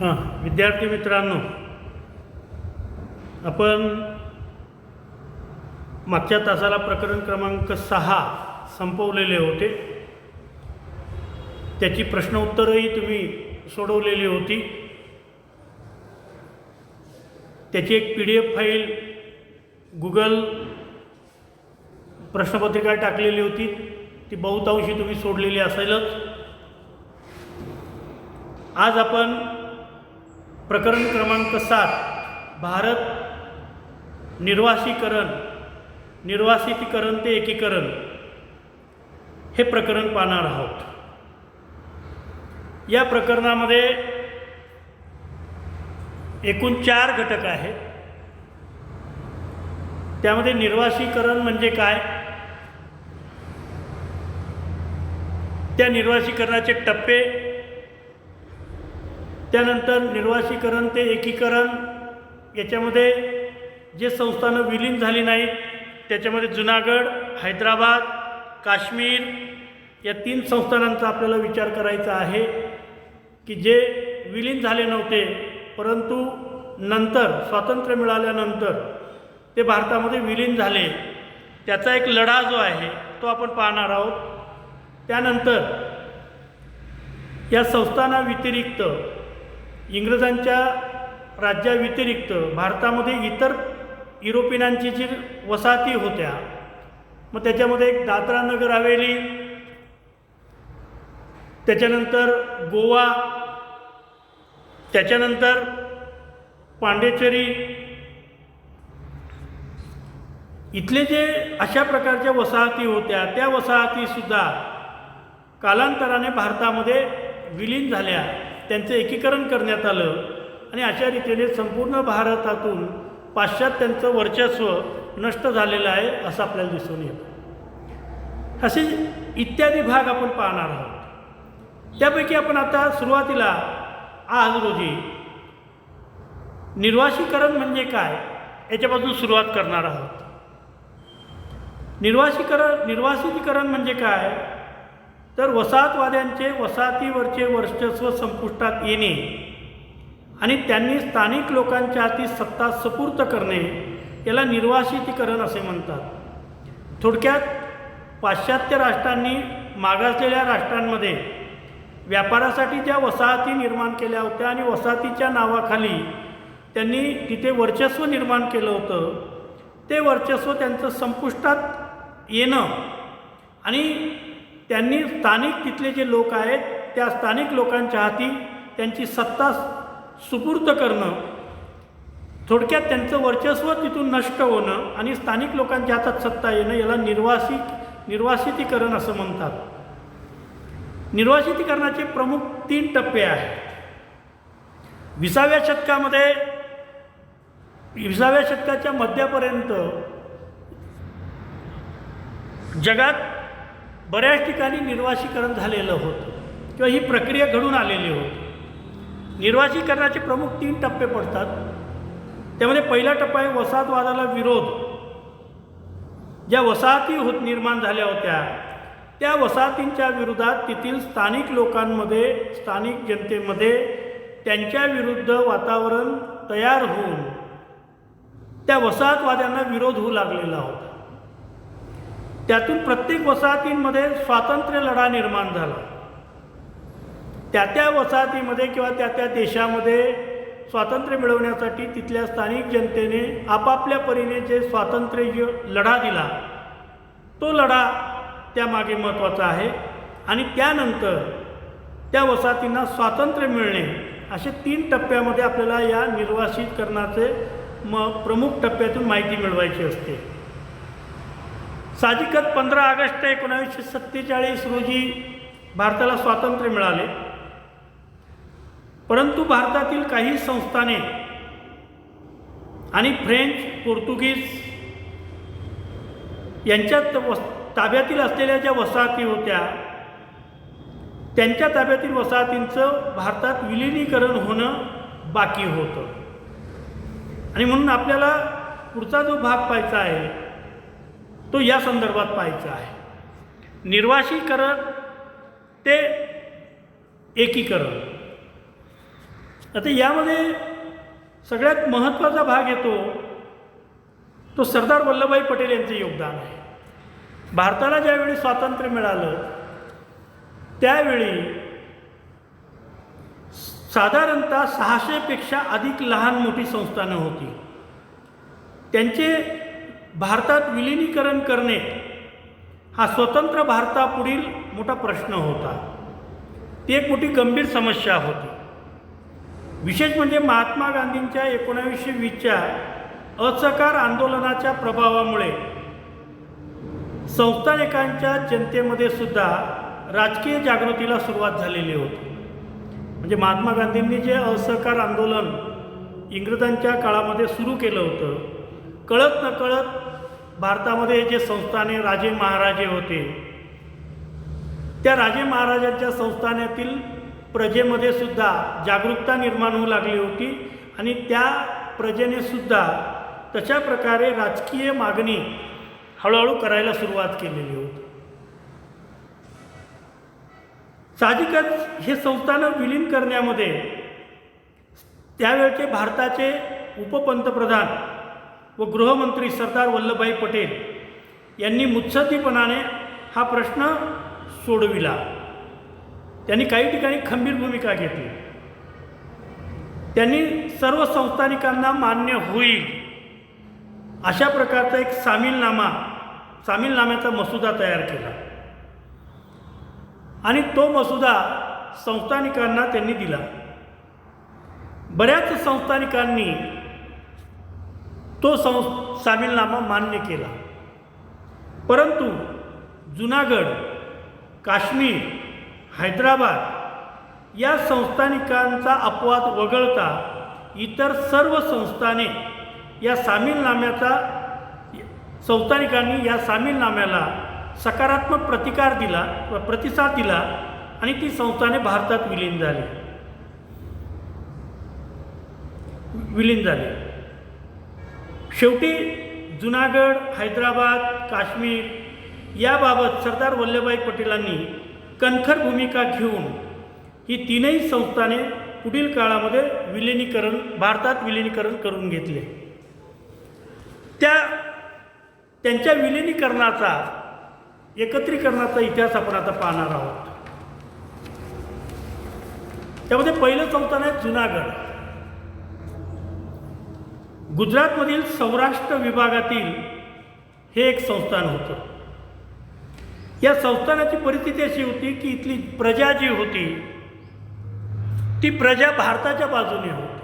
हां विद्यार्थी मित्रांनो आपण मागच्या तासाला प्रकरण क्रमांक सहा संपवलेले होते. त्याची प्रश्नोत्तरही तुम्ही सोडवलेली होती. त्याची एक P D F file Google प्रश्नपत्रिका टाकलेली होती. ती बहुतांशी तुम्ही सोडलेली असेलच. आज आपण प्रकरण क्रमांक सात भारत निर्वासीकरण निर्वासितीकरण ते एकीकरण. हे प्रकरण पाहणार आहोत. या प्रकरणामध्ये एकूण चार घटक आहेत. त्यामध्ये निर्वासीकरण म्हणजे काय? त्या निर्वासीकरणाचे टप्पे त्यानंतर निर्वासीकरण ते एकीकरण याच्यामध्ये जे संस्थानं विलीन झाली नाहीत त्याच्यामध्ये जुनागड हैदराबाद काश्मीर या तीन संस्थानांचा आपल्याला विचार करायचा आहे की जे विलीन झाले नव्हते परंतु नंतर स्वातंत्र्य मिळाल्यानंतर ते भारतामध्ये विलीन झाले. त्याचा एक लढा जो आहे तो आपण पाहणार आहोत. त्यानंतर या संस्थानाव्यतिरिक्त इंग्रजांच्या राज्याव्यतिरिक्त भारतामध्ये इतर युरोपियनांची जी वसाहती होत्या मग त्याच्यामध्ये एक दादरा नगर हवेली त्याच्यानंतर गोवा त्याच्यानंतर पांडेचेरी इथले जे अशा प्रकारच्या वसाहती होत्या त्या वसाहतीसुद्धा कालांतराने भारतामध्ये विलीन झाल्या. त्यांचं एकीकरण करण्यात आलं आणि अशा रीतीने संपूर्ण भारतातून पाश्चात्यांचं वर्चस्व नष्ट झालेलं आहे असं आपल्याला दिसून येतं. असे इत्यादी भाग आपण पाहणार आहोत. त्यापैकी आपण आता सुरुवातीला आज रोजी निर्वासीकरण म्हणजे काय याच्यापासून सुरुवात करणार आहोत. निर्वासीकरण निर्वासितीकरण म्हणजे काय तर वसाहतवाद्यांचे वसाहतीवरचे वर्चस्व संपुष्टात येणे आणि त्यांनी स्थानिक लोकांच्या हाती सत्ता सपूर्त करणे याला निर्वासितीकरण असे म्हणतात. थोडक्यात पाश्चात्य राष्ट्रांनी मागासलेल्या राष्ट्रांमध्ये व्यापारासाठी ज्या वसाहती निर्माण केल्या होत्या आणि वसाहतीच्या नावाखाली त्यांनी तिथे वर्चस्व निर्माण केलं होतं ते वर्चस्व त्यांचं संपुष्टात येणं आणि त्यांनी स्थानिक तिथले जे लोक आहेत त्या स्थानिक लोकांच्या हाती त्यांची सत्ता सुपूर्त करणं थोडक्यात त्यांचं वर्चस्व तिथून नष्ट होणं आणि स्थानिक लोकांच्या हातात सत्ता येणं याला निर्वासी निर्वासितीकरण असं म्हणतात. निर्वासितीकरणाचे प्रमुख तीन टप्पे आहेत. विसाव्या शतकामध्ये विसाव्या शतकाच्या मध्यापर्यंत जगात बऱ्याच ठिकाणी निर्वासीकरण झालेलं होतं. किंवा ही प्रक्रिया घडून आलेली होती. निर्वासीकरणाचे प्रमुख तीन टप्पे पडतात. त्यामध्ये पहिला टप्पा आहे वसाहतवादाला विरोध. ज्या वसाहती होत निर्माण झाल्या होत्या त्या वसाहतींच्या विरोधात तेथील स्थानिक लोकांमध्ये स्थानिक जनतेमध्ये त्यांच्या विरुद्ध वातावरण तयार होऊन त्या वसाहतवाद्यांना विरोध होऊ लागलेला होता. त्यातून प्रत्येक वसाहतींमध्ये स्वातंत्र्य लढा निर्माण झाला. त्या त्या वसाहतीमध्ये किंवा त्या त्या देशामध्ये स्वातंत्र्य मिळवण्यासाठी तिथल्या स्थानिक जनतेने आपापल्या परीने जे स्वातंत्र्य लढा दिला तो लढा त्यामागे महत्त्वाचा आहे. आणि त्यानंतर त्या वसाहतींना स्वातंत्र्य मिळणे असे तीन टप्प्यामध्ये आपल्याला या निर्वासितकरणाचे म प्रमुख टप्प्यातून माहिती मिळवायची असते. साहजिकच पंधरा ऑगस्ट एकोणावीसशे सत्तेचाळीस रोजी भारताला स्वातंत्र्य मिळाले. परंतु भारतातील काही संस्थाने आणि फ्रेंच पोर्तुगीज यांच्या वस ताब्यातील असलेल्या ज्या वसाहती होत्या त्यांच्या ताब्यातील वसाहतींचं भारतात विलिनीकरण होणं बाकी होतं. आणि म्हणून आपल्याला पुढचा जो भाग पाहायचा आहे तो या संदर्भात पाहायचा आहे. निर्वासीकरण ते एकीकरण. आता यामध्ये सगळ्यात महत्त्वाचा भाग येतो तो सरदार वल्लभभाई पटेल यांचं योगदान आहे. भारताला ज्यावेळी स्वातंत्र्य मिळालं त्यावेळी साधारणतः सहाशेपेक्षा अधिक लहान मोठी संस्थानं होती. त्यांचे भारतात विलिनीकरण करणे हा स्वतंत्र भारतापुढील मोठा प्रश्न होता. ती एक मोठी गंभीर समस्या होती. विशेष म्हणजे महात्मा गांधींच्या एकोणावीसशे वीसच्या असहकार आंदोलनाच्या प्रभावामुळे संस्थानिकांच्या जनतेमध्ये सुद्धा राजकीय जागृतीला सुरुवात झालेली होती. म्हणजे महात्मा गांधींनी जे असहकार आंदोलन इंग्रजांच्या काळामध्ये सुरू केलं होतं कळत नकळत भारतामध्ये जे संस्थाने राजे महाराजे होते त्या राजे महाराजांच्या संस्थानातील प्रजेमध्ये सुद्धा जागरूकता निर्माण होऊ लागली होती आणि त्या प्रजेने सुद्धा तशा प्रकारे राजकीय मागणी हळूहळू करायला सुरुवात केलेली होती. साहजिकच हे संस्थानं विलीन करण्यामध्ये त्यावेळचे भारताचे उपपंतप्रधान व गृहमंत्री सरदार वल्लभभाई पटेल यांनी मुत्सद्दीपणाने हा प्रश्न सोडविला. त्यांनी काही ठिकाणी खंबीर भूमिका घेतली. त्यांनी सर्व संस्थानिकांना मान्य होईल अशा प्रकारचा एक सामीलनामा सामीलनाम्याचा मसुदा तयार केला. आणि तो मसुदा संस्थानिकांना त्यांनी दिला. बऱ्याच संस्थानिकांनी तो सं सामीलनामा मान्य केला. परंतु जुनागड काश्मीर हैदराबाद या संस्थानिकांचा अपवाद वगळता इतर सर्व संस्थाने या सामीलनाम्याचा संस्थानिकांनी या सामीलनाम्याला सकारात्मक प्रतिकार दिला व प्रतिसाद दिला आणि ती संस्थाने भारतात विलीन झाली. विलीन झाली. शेवटी जुनागड हैदराबाद काश्मीर याबाबत सरदार वल्लभभाई पटेलांनी कणखर भूमिका घेऊन ही तीनही संस्थाने पुढील काळामध्ये विलिनीकरण भारतात विलिनीकरण करून घेतले. त्या त्यांच्या विलिनीकरणाचा एकत्रीकरणाचा इतिहास आपण आता पाहणार आहोत. त्यामध्ये पहिलं संस्थान आहे जुनागड. गुजरातमधील सौराष्ट्र विभागातील हे एक संस्थान होतं. या संस्थानाची परिस्थिती अशी होती की इथली प्रजा जी होती ती प्रजा भारताच्या बाजूने होती.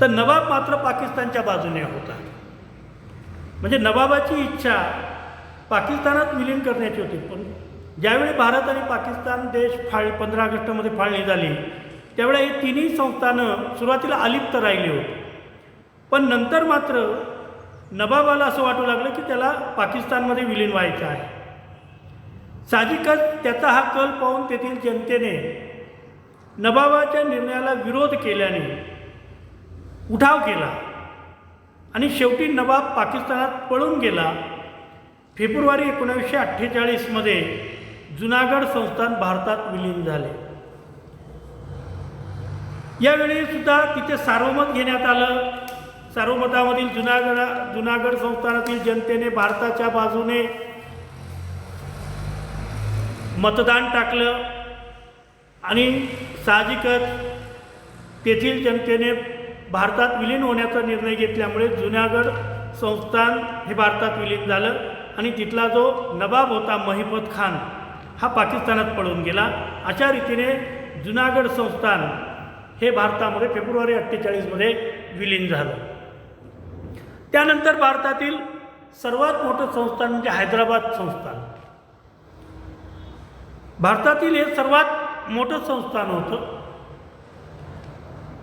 तर नवाब मात्र पाकिस्तानच्या बाजूने होता. म्हणजे नवाबाची इच्छा पाकिस्तानात विलीन करण्याची होती. पण ज्यावेळी भारत आणि पाकिस्तान देश फाळ पंधरा ऑगस्टमध्ये फाळणी झाली त्यावेळी हे तिन्ही संस्थानं सुरुवातीला अलिप्त राहिली होती. पण नंतर मात्र नबाबाला असं वाटू लागलं की त्याला पाकिस्तानमध्ये विलीन व्हायचं आहे. साहजिकच त्याचा हा कल पाहून तेथील जनतेने नबाबाच्या निर्णयाला विरोध केल्याने उठाव केला आणि शेवटी नवाब पाकिस्तानात पळून गेला. फेब्रुवारी एकोणावीसशे अठ्ठेचाळीसमध्ये जुनागड संस्थान भारतात विलीन झाले. यावेळी सुद्धा तिथे सार्वमत घेण्यात आलं. सार्वमतामधील जुनागड जुनागड संस्थानातील जनतेने भारताच्या बाजूने मतदान टाकलं आणि साहजिकच तेथील जनतेने भारतात विलीन होण्याचा निर्णय घेतल्यामुळे जुनागड संस्थान हे भारतात विलीन झालं आणि तिथला जो नवाब होता महिपत खान हा पाकिस्तानात पळून गेला. अशा रीतीने जुनागड संस्थान हे भारतामध्ये फेब्रुवारी अठ्ठेचाळीसमध्ये विलीन झालं. त्यानंतर भारतातील सर्वात मोठं संस्थान म्हणजे हैदराबाद संस्थान. भारतातील हे सर्वात मोठं संस्थान होतं.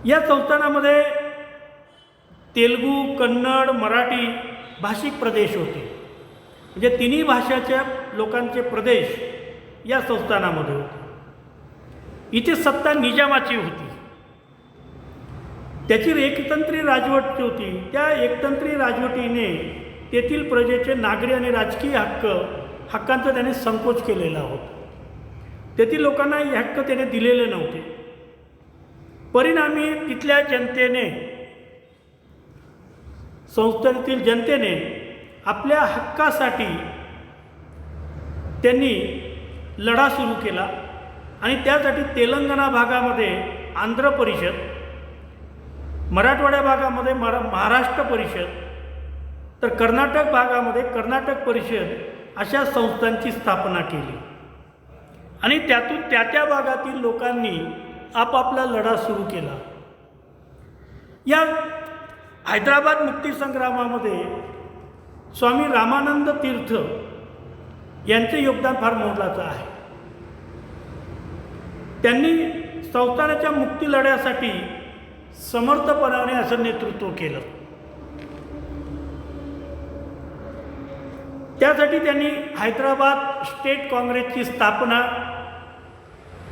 या संस्थानामध्ये तेलगू कन्नड मराठी भाषिक प्रदेश होते. म्हणजे तिन्ही भाषाच्या लोकांचे प्रदेश या संस्थानामध्ये होते. इथे सत्ता निजामाची होती. त्याची एकतंत्री राजवट जी होती. त्या एकतंत्री राजवटीने तेथील प्रजेचे नागरी आणि राजकीय हक्क हक्कांचा त्याने संकोच केलेला होता. तेथील लोकांना हे हक्क त्याने दिलेले नव्हते. परिणामी तिथल्या जनतेने संस्थेतील जनतेने आपल्या हक्कासाठी त्यांनी लढा सुरू केला आणि त्यासाठी तेलंगणा भागामध्ये आंध्र परिषद मराठवाड्या भागामध्ये मरा महाराष्ट्र परिषद तर कर्नाटक भागामध्ये कर्नाटक परिषद अशा संस्थांची स्थापना केली. आणि त्यातून त्या त्या भागातील लोकांनी आपापला लढा सुरू केला. या हैदराबाद मुक्तीसंग्रामामध्ये स्वामी रामानंद तीर्थ यांचे योगदान फार मोलाचं आहे. त्यांनी संस्थानाच्या मुक्ती लढ्यासाठी समर्थपणाने असं नेतृत्व केलं. त्यासाठी त्यांनी हैदराबाद स्टेट काँग्रेसची स्थापना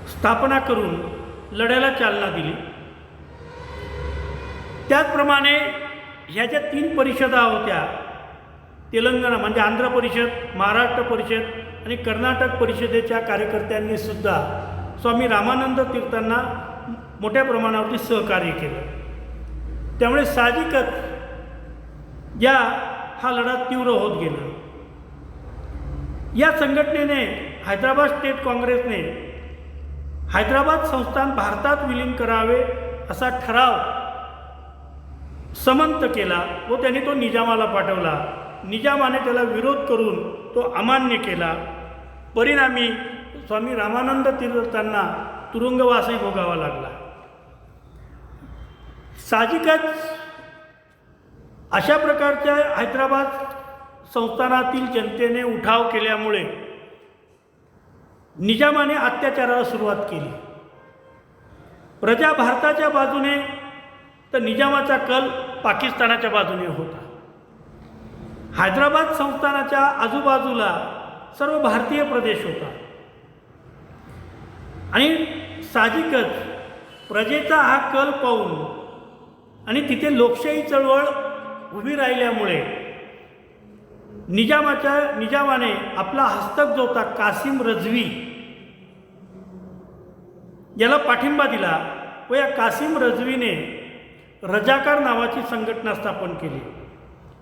स्थापना करून लढ्याला चालना दिली. त्याचप्रमाणे ह्या ज्या तीन परिषदा होत्या तेलंगणा म्हणजे आंध्र परिषद महाराष्ट्र परिषद आणि कर्नाटक परिषदेच्या कार्यकर्त्यांनी सुद्धा स्वामी रामानंद तीर्थांना मोठ्या प्रमाणावरती सहकार्य केलं. त्यामुळे साहजिकच या हा लढा तीव्र होत गेला. या संघटनेने हैदराबाद स्टेट काँग्रेसने हैदराबाद संस्थान भारतात विलीन करावे असा ठराव समंत केला व त्याने तो निजामाला पाठवला. निजामाने त्याला विरोध करून तो अमान्य केला. परिणामी स्वामी रामानंद तीर्थांना तुरुंगवासही भोगावा लागला. साहजिकच अशा प्रकारच्या हैदराबाद संस्थानातील जनतेने उठाव केल्यामुळे निजामाने अत्याचाराला सुरुवात केली. प्रजा भारताच्या बाजूने तर निजामाचा कल पाकिस्तानाच्या बाजूने होता. हैदराबाद संस्थानाच्या आजूबाजूला सर्व भारतीय प्रदेश होता. आणि साहजिकच प्रजेचा हा कल पाहून आणि तिथे लोकशाही चळवळ उभी राहिल्यामुळे निजामाच्या निजामाने आपला हस्तक जो होता कासिम रजवी याला पाठिंबा दिला व या कासिम रजवीने रजाकार नावाची संघटना स्थापन केली.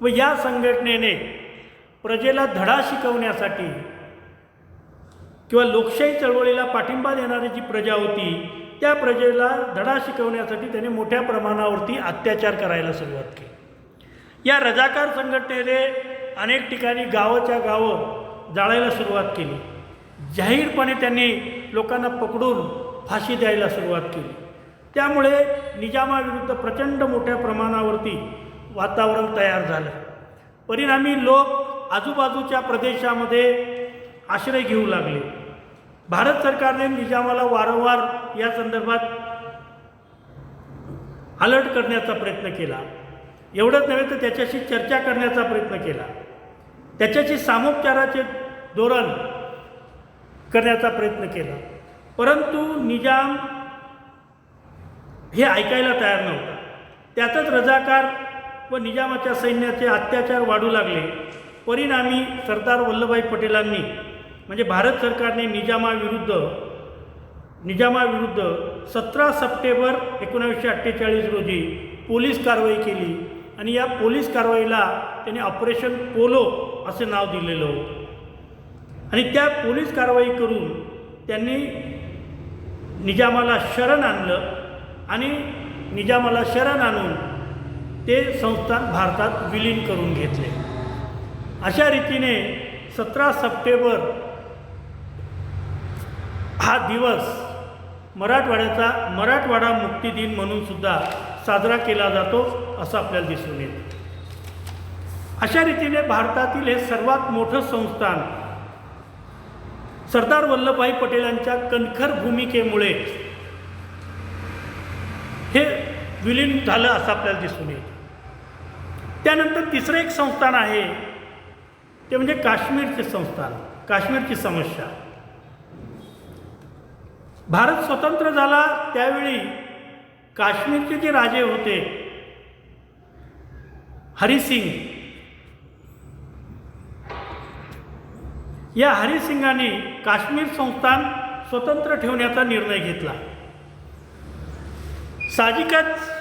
व या संघटनेने प्रजेला धडा शिकवण्यासाठी किंवा लोकशाही चळवळीला पाठिंबा देणारी जी प्रजा होती त्या प्रजेला धडा शिकवण्यासाठी त्याने मोठ्या प्रमाणावरती अत्याचार करायला सुरुवात केली. या रजाकार संघटनेने अनेक ठिकाणी गावाच्या गावं जाळायला सुरुवात केली. जाहीरपणे त्यांनी लोकांना पकडून फाशी द्यायला सुरुवात केली. त्यामुळे निजामाविरुद्ध प्रचंड मोठ्या प्रमाणावरती वातावरण तयार झालं. परिणामी लोक आजूबाजूच्या प्रदेशामध्ये आश्रय घेऊ लागले. भारत सरकारने निजामाला वारंवार या संदर्भात अलर्ट करण्याचा प्रयत्न केला. एवढंच नव्हे तर त्याच्याशी चर्चा करण्याचा प्रयत्न केला. त्याच्याशी सामोपचाराचे धोरण करण्याचा प्रयत्न केला. परंतु निजाम हे ऐकायला तयार नव्हता. त्यातच रजाकार व निजामाच्या सैन्याचे अत्याचार वाढू लागले. परिणामी सरदार वल्लभभाई पटेलांनी म्हणजे भारत सरकारने निजामाविरुद्ध निजामाविरुद्ध सतरा सप्टेंबर एकोणावीसशे अठ्ठेचाळीस रोजी पोलीस कारवाई केली आणि या पोलीस कारवाईला त्यांनी ऑपरेशन पोलो असे नाव दिलेलं होतं. आणि त्या पोलीस कारवाई करून त्यांनी निजामाला शरण आणलं आणि निजामाला शरण आणून ते संस्थान भारतात विलीन करून घेतले. अशा रीतीने सतरा सप्टेंबर हा दिवस मराठवाड्याचा मराठवाडा मुक्ती दिन म्हणून सुद्धा साजरा केला जातो असं आपल्याला दिसून येतं. अशा रीतीने भारतातील हे सर्वात मोठं संस्थान सरदार वल्लभभाई पटेलांच्या कणखर भूमिकेमुळे हे विलीन झालं असं आपल्याला दिसून येतं. त्यानंतर तिसरं एक संस्थान आहे ते म्हणजे काश्मीरचे संस्थान काश्मीरची समस्या. भारत स्वतंत्र झाला त्यावेळी काश्मीरचे जे राजे होते हरिसिंग. या हरिसिंगाने काश्मीर संस्थान स्वतंत्र ठेवण्याचा निर्णय घेतला. साहजिकच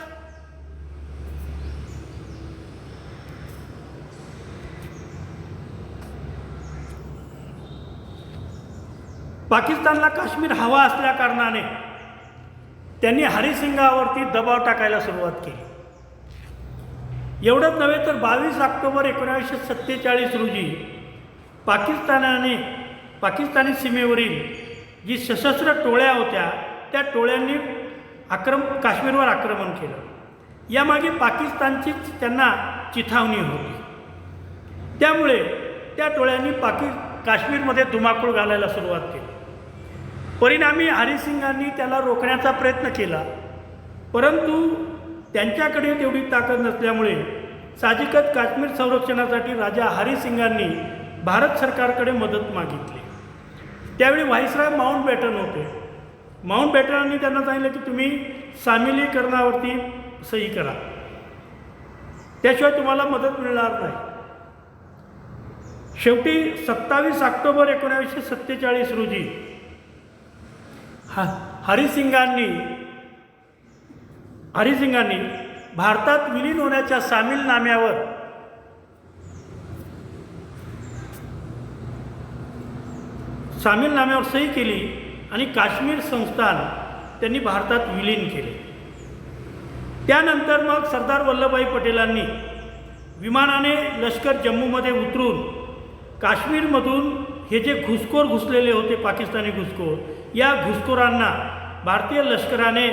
पाकिस्तानला काश्मीर हवा असल्या कारणाने त्यांनी हरिसिंगावरती दबाव टाकायला सुरुवात केली. एवढंच नव्हे तर बावीस ऑक्टोबर एकोणावीसशे सत्तेचाळीस रोजी पाकिस्तानाने पाकिस्तानी सीमेवरील जी सशस्त्र टोळ्या होत्या त्या टोळ्यांनी आक्रम काश्मीरवर आक्रमण केलं. यामागे पाकिस्तानचीच त्यांना चिथावणी होती. त्यामुळे त्या टोळ्यांनी पाकि काश्मीरमध्ये धुमाकूळ घालायला सुरुवात केली. परिणामी हरिसिंगांनी त्याला रोखण्याचा प्रयत्न केला. परंतु त्यांच्याकडे तेवढी ताकद नसल्यामुळे साहजिकच काश्मीर संरक्षणासाठी राजा हरिसिंगांनी भारत सरकारकडे मदत मागितली. त्यावेळी व्हाईसराय माउंट बॅटन होते. माउंट बॅटनांनी त्यांना सांगितलं की तुम्ही सामिलीकरणावरती सही करा. त्याशिवाय तुम्हाला मदत मिळणार नाही. शेवटी सत्तावीस ऑक्टोबर एकोणावीसशे सत्तेचाळीस रोजी हा हरिसिंगांनी हरिसिंगांनी भारतात विलीन होण्याच्या सामीलनाम्यावर सामीलनाम्यावर सही केली आणि काश्मीर संस्थान त्यांनी भारतात विलीन केले. त्यानंतर मग सरदार वल्लभभाई पटेलांनी विमानाने लष्कर जम्मूमध्ये उतरून काश्मीरमधून हे जे घुसखोर घुसलेले होते पाकिस्तानी घुसखोर या घुसखोरांना भारतीय लष्कराने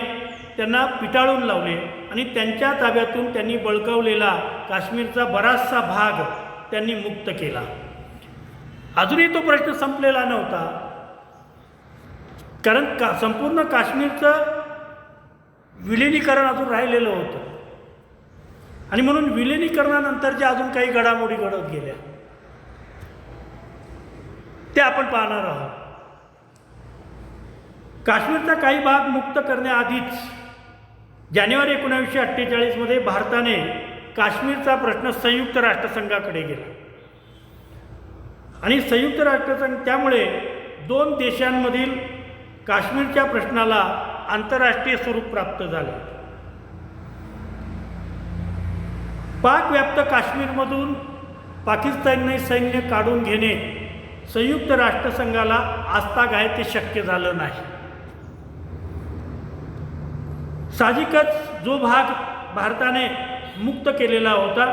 त्यांना पिटाळून लावले आणि त्यांच्या ताब्यातून त्यांनी बळकावलेला काश्मीरचा बराचसा भाग त्यांनी मुक्त केला. अजूनही तो प्रश्न संपलेला नव्हता. कारण का संपूर्ण काश्मीरचं विलिनीकरण अजून राहिलेलं होतं. आणि म्हणून विलिनीकरणानंतरच्या अजून काही घडामोडी घडत गेल्या त्या आपण पाहणार आहोत. काश्मीरचा काही भाग मुक्त करण्याआधीच जानेवारी एकोणावीसशे अठ्ठेचाळीसमध्ये भारताने काश्मीरचा प्रश्न संयुक्त राष्ट्रसंघाकडे गेला. आणि संयुक्त राष्ट्रसंघ त्यामुळे दोन देशांमधील काश्मीरच्या प्रश्नाला आंतरराष्ट्रीय स्वरूप प्राप्त झाले. पाकव्याप्त काश्मीरमधून पाकिस्तानी सैन्य काढून घेणे संयुक्त राष्ट्रसंघाला आस्थागाय ते शक्य झालं नाही. साहजिकच जो भाग भारताने मुक्त केलेला होता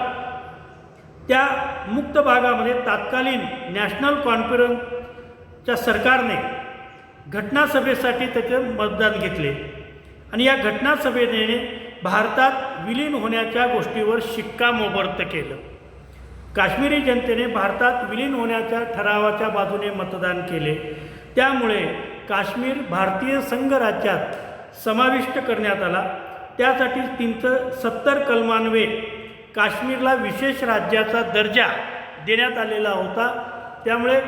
त्या मुक्त भागामध्ये तात्कालीन नॅशनल कॉन्फरन्सच्या सरकारने घटनासभेसाठी त्याचे मतदान घेतले. आणि या घटनासभेने भारतात विलीन होण्याच्या गोष्टीवर शिक्कामोबर्त केलं. काश्मीरी जनतेने भारतात विलीन होण्याच्या ठरावाच्या बाजूने मतदान केले. त्यामुळे काश्मीर भारतीय संघराज्यात समाविष्ट करण्यात आला. त्यासाठी तीनचं सत्तर कलमान्वे काश्मीरला विशेष राज्याचा दर्जा देण्यात आलेला होता. त्यामुळे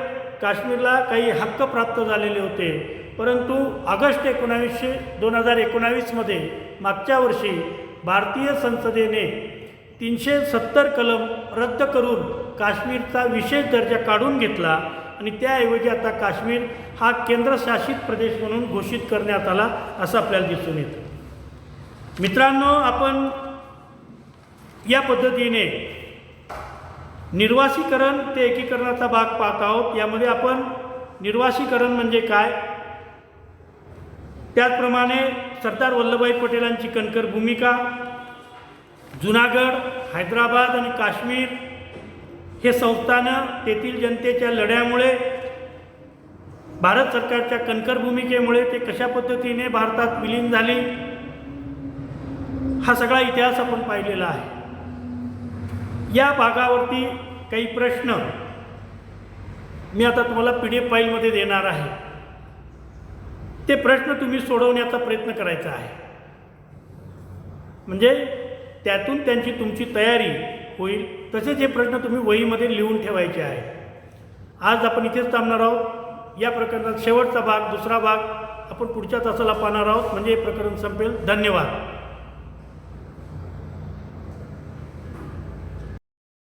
काश्मीरला काही हक्क प्राप्त झालेले होते. परंतु ऑगस्ट एकोणावीसशे दोन हजार एकोणावीसमध्ये मागच्या वर्षी भारतीय संसदेने तीनशे सत्तर कलम रद्द करून काश्मीरचा विशेष दर्जा काढून घेतला. आणि त्याऐवजी आता काश्मीर हा केंद्रशासित प्रदेश म्हणून घोषित करण्यात आला असं आपल्याला दिसून येतं. मित्रांनो आपण या पद्धतीने निर्वासीकरण ते एकीकरणाचा भाग पाहत आहोत. यामध्ये आपण निर्वासीकरण म्हणजे काय? त्याचप्रमाणे सरदार वल्लभभाई पटेलांची कणकर भूमिका जुनागड हैदराबाद आणि काश्मीर हे संस्थानं तेथील जनतेच्या लढ्यामुळे भारत सरकारच्या कणकर भूमिकेमुळे ते कशा पद्धतीने भारतात विलीन झाली हा सगळा इतिहास आपण पाहिलेला आहे. या भागावरती काही प्रश्न मी आता तुम्हाला पी डी एफ फाईलमध्ये देणार आहे. ते प्रश्न तुम्ही सोडवण्याचा प्रयत्न करायचा आहे. म्हणजे त्यातून त्यांची तुमची तयारी होईल. तसेच हे प्रश्न तुम्ही वहीमध्ये लिहून ठेवायचे आहे आज आपण इथेच थांबणार आहोत. या प्रकरणात शेवटचा भाग दुसरा भाग आपण पुढच्या तासाला पाहणार आहोत. म्हणजे हे प्रकरण संपेल. धन्यवाद.